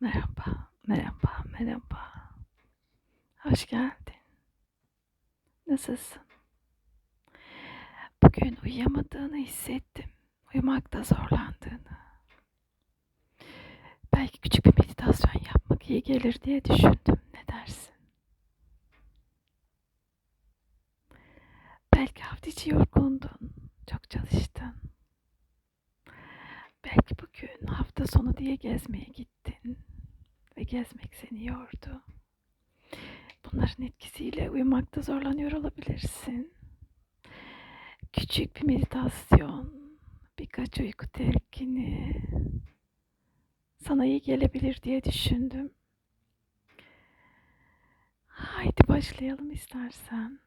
Merhaba, merhaba, merhaba. Hoş geldin. Nasılsın? Bugün uyuyamadığını hissettim. Uyumakta zorlandığını. Belki küçük bir meditasyon yapmak iyi gelir diye düşündüm. Ne dersin? Belki hafta içi yorgundun. Çok çalıştın. Belki bugün hafta sonu diye gezmeye gittin gezmek seni yordu. Bunların etkisiyle uyumakta zorlanıyor olabilirsin. Küçük bir meditasyon, birkaç uyku telkini sana iyi gelebilir diye düşündüm. Haydi başlayalım istersen.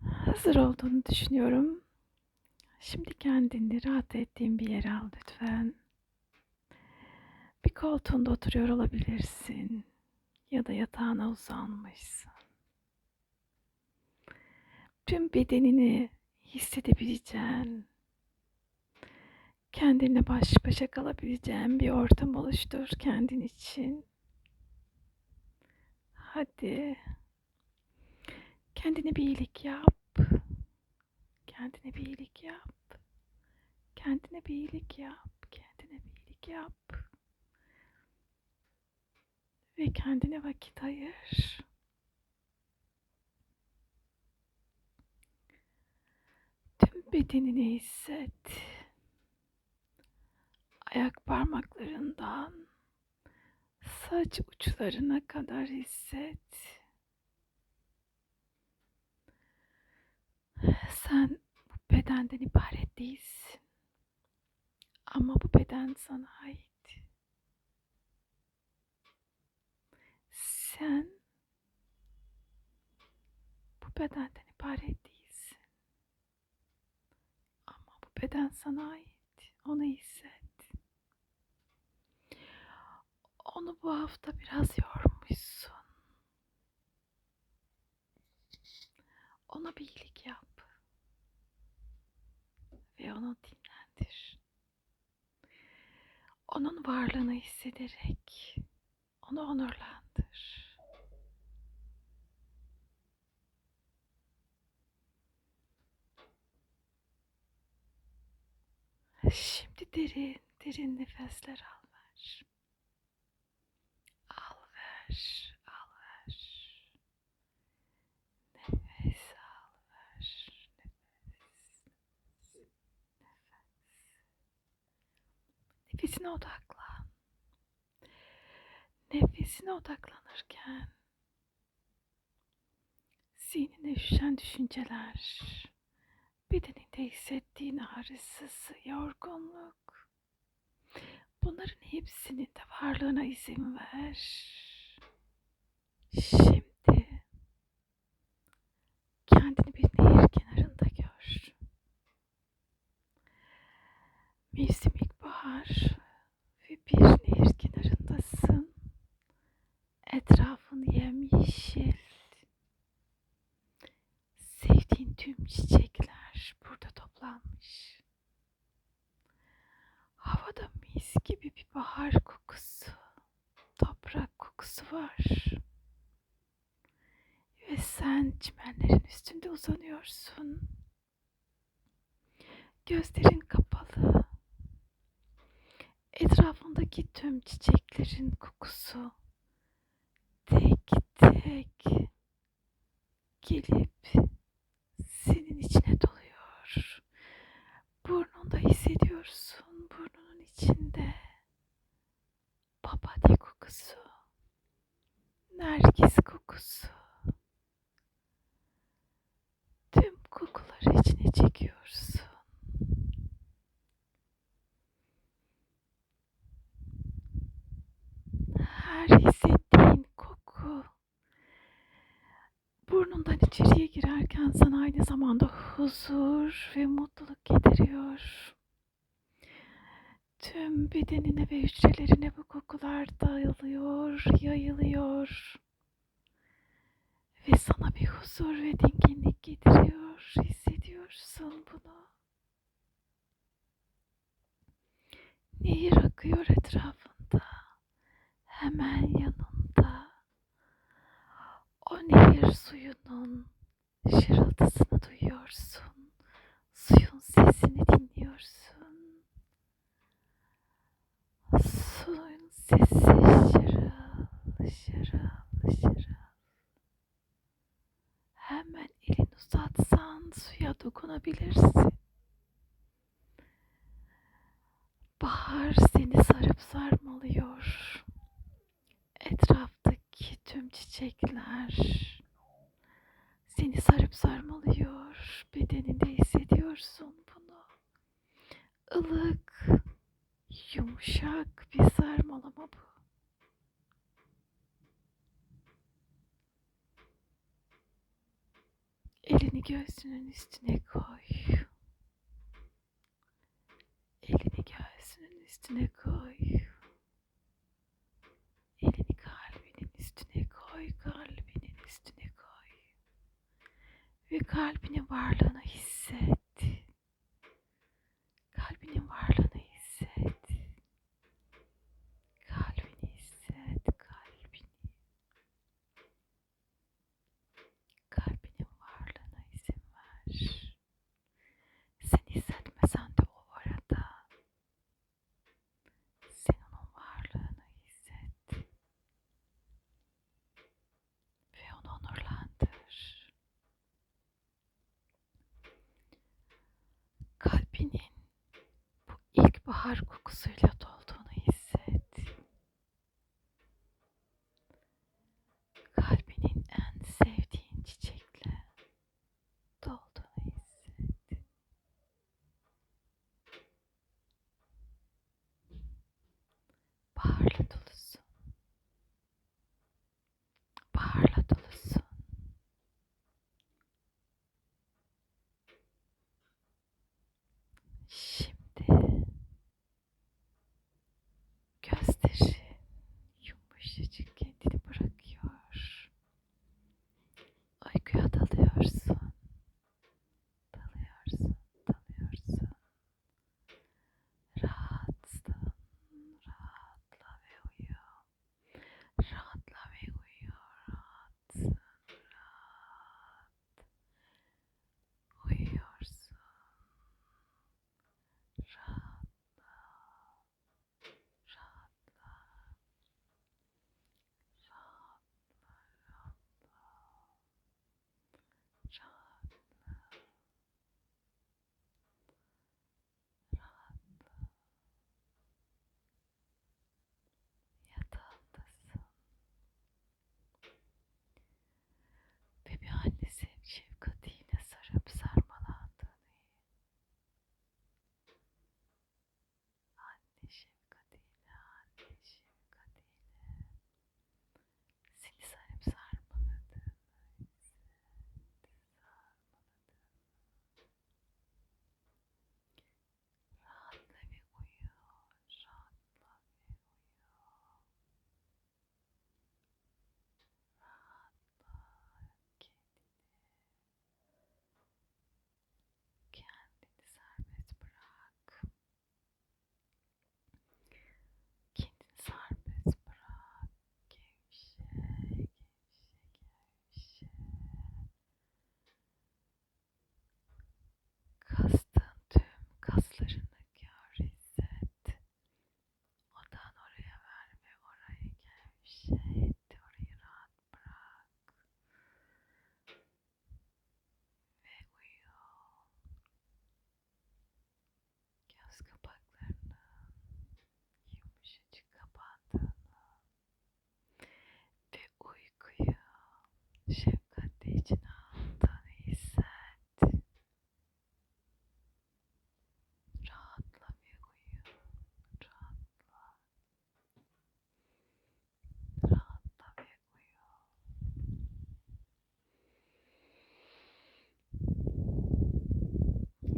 Hazır olduğunu düşünüyorum. Şimdi kendini rahat ettiğin bir yere al lütfen. Koltuğunda oturuyor olabilirsin ya da yatağına uzanmışsın. Tüm bedenini hissedebileceğin, kendinle baş başa kalabileceğin bir ortam oluştur kendin için. Hadi. Kendine bir iyilik yap. Kendine bir iyilik yap. Kendine bir iyilik yap. Kendine bir iyilik yap. Ve kendine vakit ayır. Tüm bedenini hisset. Ayak parmaklarından saç uçlarına kadar hisset. Sen bu bedenden ibaret değilsin. Ama bu beden sana ait. Sen bu bedenden ibaret değilsin. Ama bu beden sana ait. Onu hisset. Onu bu hafta biraz yormuşsun. Ona bir iyilik yap. Ve onu dinlendir. Onun varlığını hissederek onu onurlandır. Şimdi derin derin nefesler al ver. Al ver, al ver. Nefes al ver. Nefes. Nefes. Nefesine odaklan. Nefesine odaklanırken zihnine üşen düşünceler, bedeninde hissettiğin ağrısız yorgunluk, bunların hepsinin de varlığına izin ver. Şimdi kendini bir nehir kenarında gör. Mevsim ilkbahar ve bir nehir kenarındasın. Etrafın yemyeşil. Sevdiğin tüm çiçekler burada toplanmış. Havada mis gibi bir bahar kokusu, toprak kokusu var. Ve sen çimenlerin üstünde uzanıyorsun. Gözlerin kapalı. Etrafındaki tüm çiçeklerin kokusu tek tek gelip senin içine doluyor. Burnunda hissediyorsun. Burnunun içinde papatya kokusu, nergis kokusu. Tüm kokuları içine çekiyorsun. Her hissettiğin koku burnundan içeriye girerken sana aynı zamanda huzur ve mutluluk getiriyor. Tüm bedenine ve hücrelerine bu kokular dağılıyor, yayılıyor. Ve sana bir huzur ve dinginlik getiriyor. Hissediyorsun bunu. Nehir akıyor etrafında. Hemen yanında. O nehir suyunun şırıltısını duyuyorsun. Suyun sesini dinliyorsun. Suyun sesi suya dokunabilirsin. Bahar seni sarıp sarmalıyor. Etraftaki tüm çiçekler seni sarıp sarmalıyor. Bedeninde hissediyorsun bunu. Ilık, yumuşak bir sarmalama bu. Elini göğsünün üstüne koy. Elini göğsünün üstüne koy. Elini kalbinin üstüne koy, kalbinin üstüne koy. Ve kalbinin varlığını hisset. Kalbinin varlığını hisset. Kalbini hisset, kalbini. Kalbinin varlığına izin ver. Sen hissetmesen de o orada. Sen onun varlığını hisset. Ve onu onurlandır. Kalbinin bu ilkbahar kokusuyla dolduğunu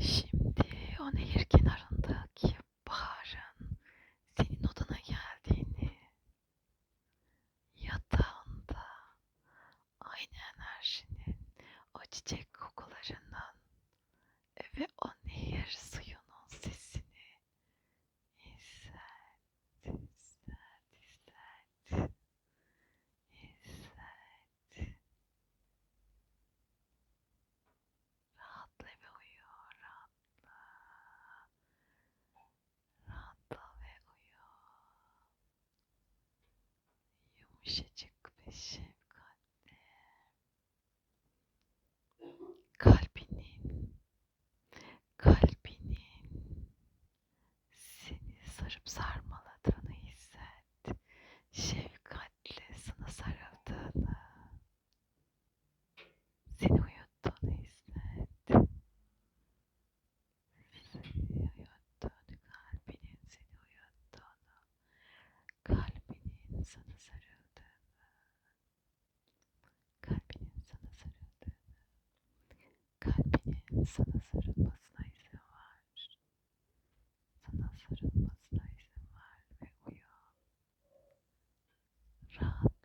Shit. вообще тихо. Rob.